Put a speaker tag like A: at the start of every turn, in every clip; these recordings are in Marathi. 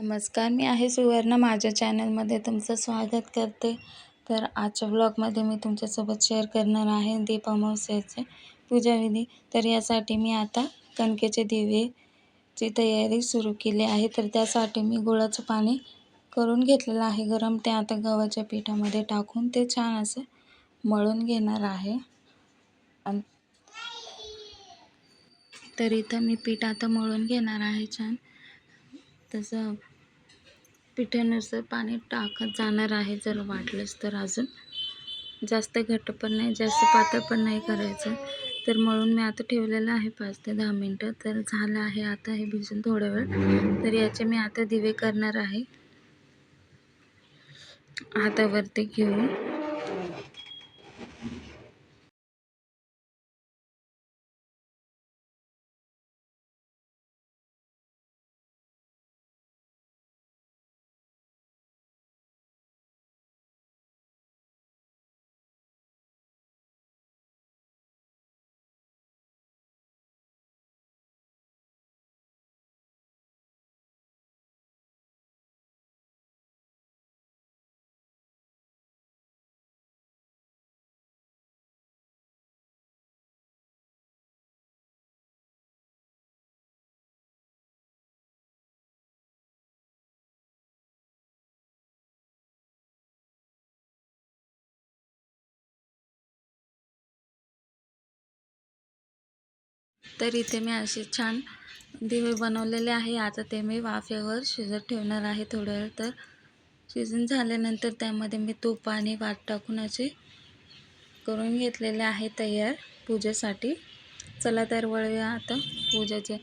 A: नमस्कार मी आहे सुवर्ण. माझ्या चॅनलमध्ये तुमचं स्वागत करते. तर आजच्या ब्लॉगमध्ये मी तुमच्यासोबत शेअर करणार आहे दीप अमावस्येचे पूजाविधी. तर यासाठी मी आता कणकेचे दिवेची तयारी सुरू केली आहे. तर त्यासाठी मी गुळाचं पाणी करून घेतलेलं आहे. गरम ते आता गव्हाच्या पिठामध्ये टाकून ते छान असं मळून घेणार आहे. आणि तर इथं मी पीठ आता मळून घेणार आहे छान. तसं पिठानुसार पाणी टाकत जाणार आहे. जर वाटलंच तर अजून. जास्त घट्ट पण नाही जास्त पातळ पण नाही करायचं. तर मळून मी आता ठेवलेलं आहे पाच ते दहा मिनटं. तर झालं आहे आता हे भिजून थोडा वेळ तर याचे मी आता दिवे करणार आहे. हातावरती घेऊन. तर इथे मी असे छान दिवे बनवलेले आहे. आता ते मी वाफेवर शिजत ठेवणार आहे थोड्या वेळ. तर शिजून झाल्यानंतर त्यामध्ये मी तूप आणि वाट टाकून असे करून घेतलेले आहे तयार पूजेसाठी. चला तर वळूया आता पूजेचे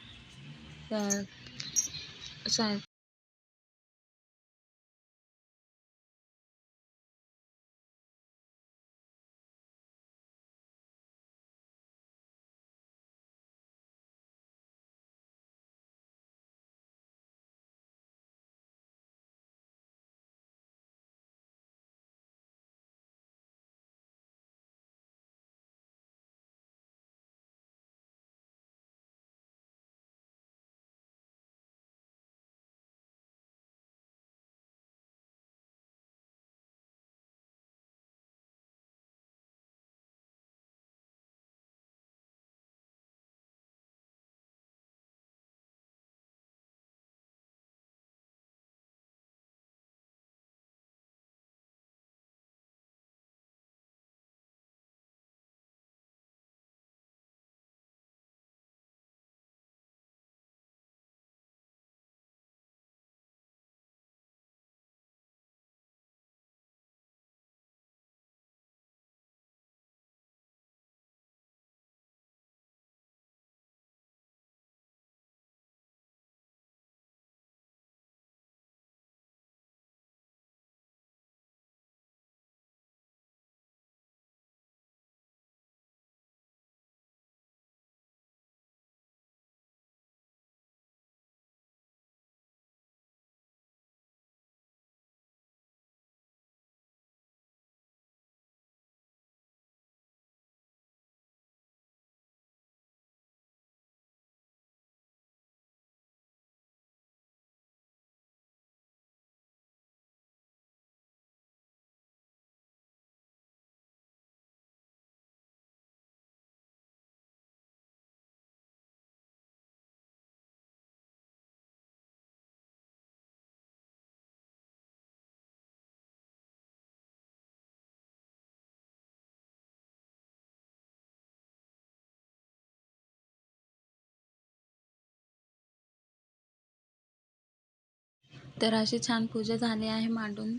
A: तर अशी छान पूजा झाली आहे मांडून.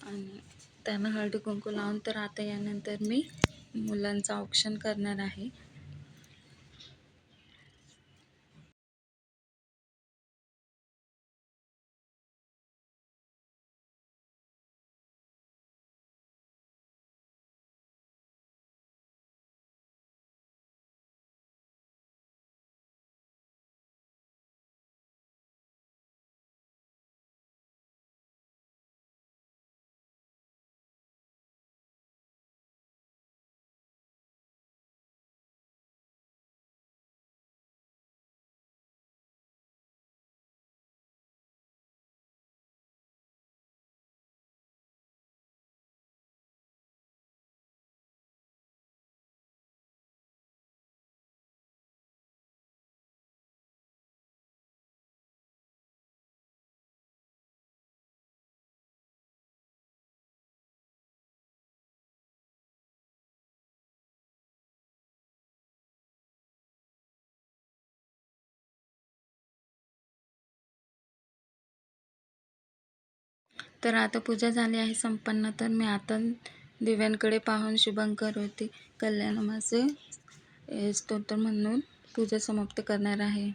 A: आणि त्यांना हळदी कुंकू लावून तर आता यानंतर मी मुलांचं औक्षण करणार आहे. तर आता पूजा झाली आहे संपन्न. तर मी आता दिव्यांकडे पाहून शुभंकर होती. कल्याणमाचे स्तोत्र म्हणून पूजा समाप्त करणार आहे.